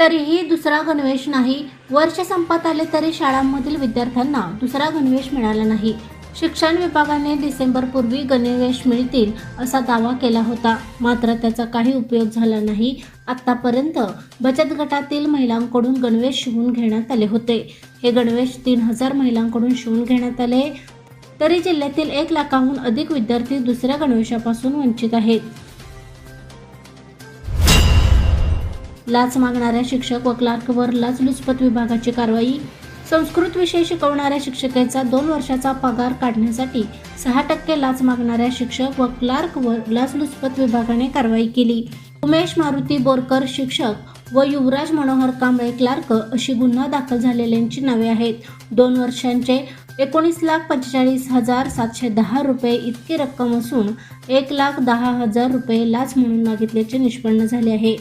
तरीही दुसरा गणवेश नाही. वर्ष संपत आले तरी शाळांमधील विद्यार्थ्यांना दुसरा गणवेश मिळाला नाही. शिक्षण विभागाने डिसेंबरपूर्वी गणवेश मिळतील असा दावा केला होता. मात्र त्याचा काही उपयोग झाला नाही. आत्तापर्यंत बचत गटातील महिलांकडून गणवेश शिवून घेण्यात आले होते. हे गणवेश तीन हजार महिलांकडून शिवून घेण्यात आले. तरी जिल्ह्यातील एक लाखाहून अधिक विद्यार्थी दुसऱ्या गणवेशापासून वंचित आहेत. लाच मागणाऱ्या शिक्षक व क्लार्कवर लाचलुचपत विभागाची कारवाई. संस्कृत विषय शिकवणाऱ्या शिक्षकेचा दोन वर्षाचा पगार काढण्यासाठी सहा टक्के लाच मागणाऱ्या शिक्षक व क्लार्कवर लाचलुचपत विभागाने कारवाई केली. उमेश मारुती बोरकर शिक्षक व युवराज मनोहर कांबळे क्लार्क अशी गुन्हा दाखल झालेल्यांची नावे आहेत. दोन वर्षांचे एकोणीस लाख पंचेचाळीस हजार सातशे दहा रुपये इतकी रक्कम असून एक लाख दहा हजार रुपये लाच म्हणून मागितल्याचे निष्पन्न झाले आहे.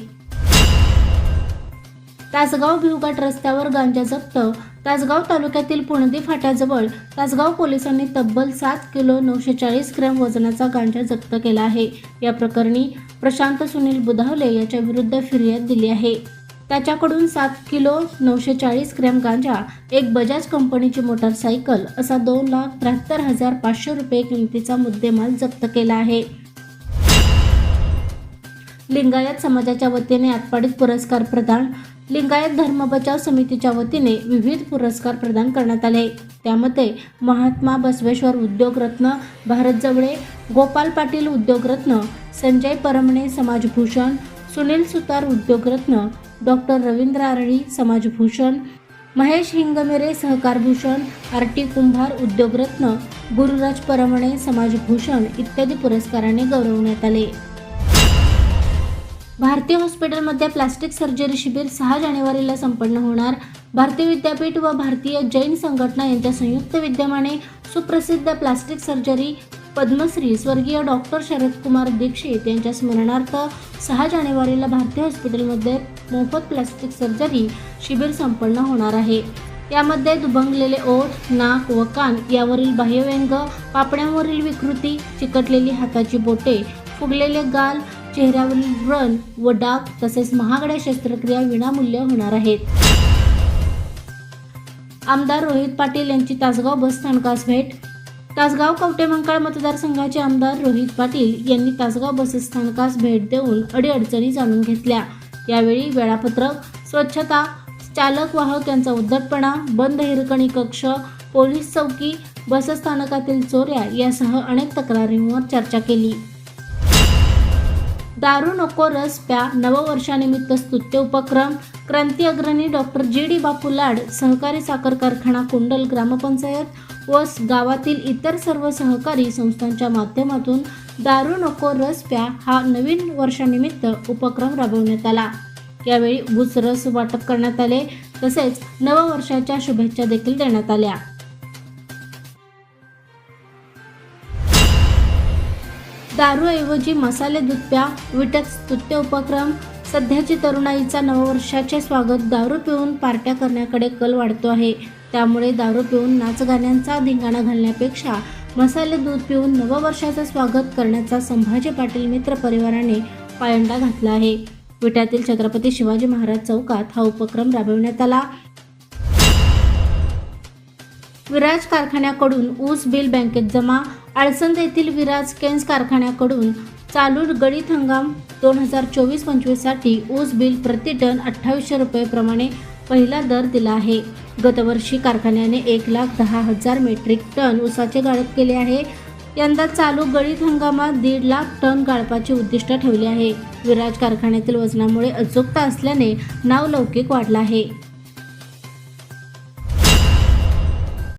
तासगाव भिवघाट रस्त्यावर गांजा जप्त. तासगाव तालुक्यातील पुणदी फाट्याजवळ तासगाव पोलिसांनी तब्बल सात किलो नऊशे चाळीस ग्रॅम वजनाचा गांजा जप्त केला आहे. या प्रकरणी प्रशांत सुनील बुधावले याच्या विरुद्ध फिर्याद दिली आहे. त्याच्याकडून सात किलो नऊशे चाळीस ग्रॅम गांजा एक बजाज कंपनीची मोटारसायकल असा दोन लाख त्र्याहत्तर हजार पाचशे रुपये किमतीचा मुद्देमाल जप्त केला आहे. लिंगायत समाजाच्या वतीने आटपाडीत पुरस्कार प्रदान लिंगायत धर्म बचाव समितीच्या वतीने विविध पुरस्कार प्रदान करण्यात आले. त्यामध्ये महात्मा बसवेश्वर उद्योगरत्न भारत जवळे गोपाल पाटील उद्योगरत्न संजय परमणे समाजभूषण सुनील सुतार उद्योगरत्न डॉक्टर रवींद्र आरळी समाजभूषण महेश हिंगमिरे सहकारभूषण आर टी कुंभार उद्योगरत्न गुरुराज परमणे समाजभूषण इत्यादी पुरस्काराने गौरवण्यात आले. भारतीय हॉस्पिटलमध्ये प्लास्टिक सर्जरी शिबिर सहा जानेवारीला संपन्न होणार. भारतीय विद्यापीठ व भारतीय जैन संघटना यांच्या संयुक्त विद्यमाने सुप्रसिद्ध प्लास्टिक सर्जरी पद्मश्री स्वर्गीय डॉक्टर शरदकुमार दीक्षित यांच्या स्मरणार्थ सहा जानेवारीला भारतीय हॉस्पिटलमध्ये मोफत प्लास्टिक सर्जरी शिबिर संपन्न होणार आहे. यामध्ये दुभंगलेले ओठ नाक व कान यावरील बाह्यव्यंग पापण्यांवरील विकृती चिकटलेली हाताची बोटे फुगलेले गाल चेहऱ्यावरील व्रण व डाग तसेच महागड्या शस्त्रक्रिया विनामूल्य होणार आहेत. आमदार रोहित पाटील यांची तासगाव बस स्थानकास भेट. तासगाव कवटेमंकाळ मतदारसंघाचे आमदार रोहित पाटील यांनी तासगाव बसस्थानकास भेट देऊन अडीअडचणी जाणून घेतल्या. यावेळी वेळापत्रक स्वच्छता चालक वाहक यांचा उद्धटपणा बंद हिरकणी कक्ष पोलीस चौकी बसस्थानकातील चोऱ्या यासह अनेक तक्रारींवर चर्चा केली. दारू नको रस प्या. नववर्षानिमित्त स्तुत्य उपक्रम. क्रांती अग्रणी डॉक्टर जी डी बापू लाड सहकारी साखर कारखाना कुंडल ग्रामपंचायत व गावातील इतर सर्व सहकारी संस्थांच्या माध्यमातून दारू नको रस प्या हा नवीन वर्षानिमित्त उपक्रम राबवण्यात आला. यावेळी ऊस रस वाटप करण्यात आले. तसेच नववर्षाच्या शुभेच्छा देखील देण्यात आल्या. दारूऐवजी मसाले दूध प्या विटक्स स्तुत्य उपक्रम सध्याची तरुणाईचा नववर्षाचे स्वागत दारू पिऊन पार्ट्या करण्याकडे कल वाढतो आहे. त्यामुळे दारू पिऊन नाचगाण्यांचा धिंगाणा घालण्यापेक्षा मसाले दूध पिऊन नववर्षाचं स्वागत करण्याचा संभाजी पाटील मित्र परिवाराने पायंडा घातला आहे. विट्यातील छत्रपती शिवाजी महाराज चौकात हा उपक्रम राबविण्यात आला. विराज कारखान्याकडून ऊस बिल बँकेत जमा आळसंद येथील विराज केन्स कारखान्याकडून चालू गळीत हंगाम दोन हजार चोवीस पंचवीससाठी ऊस बिल प्रति टन अठ्ठावीसशे रुपयेप्रमाणे पहिला दर दिला आहे. गतवर्षी कारखान्याने एक लाख दहा हजार मेट्रिक टन ऊसाचे गाळप केले आहे. यंदा चालू गळीत हंगामात दीड लाख टन गाळपाचे उद्दिष्ट ठेवले आहे. विराज कारखान्यातील वजनामुळे अचूकता असल्याने नावलौकिक वाढला आहे.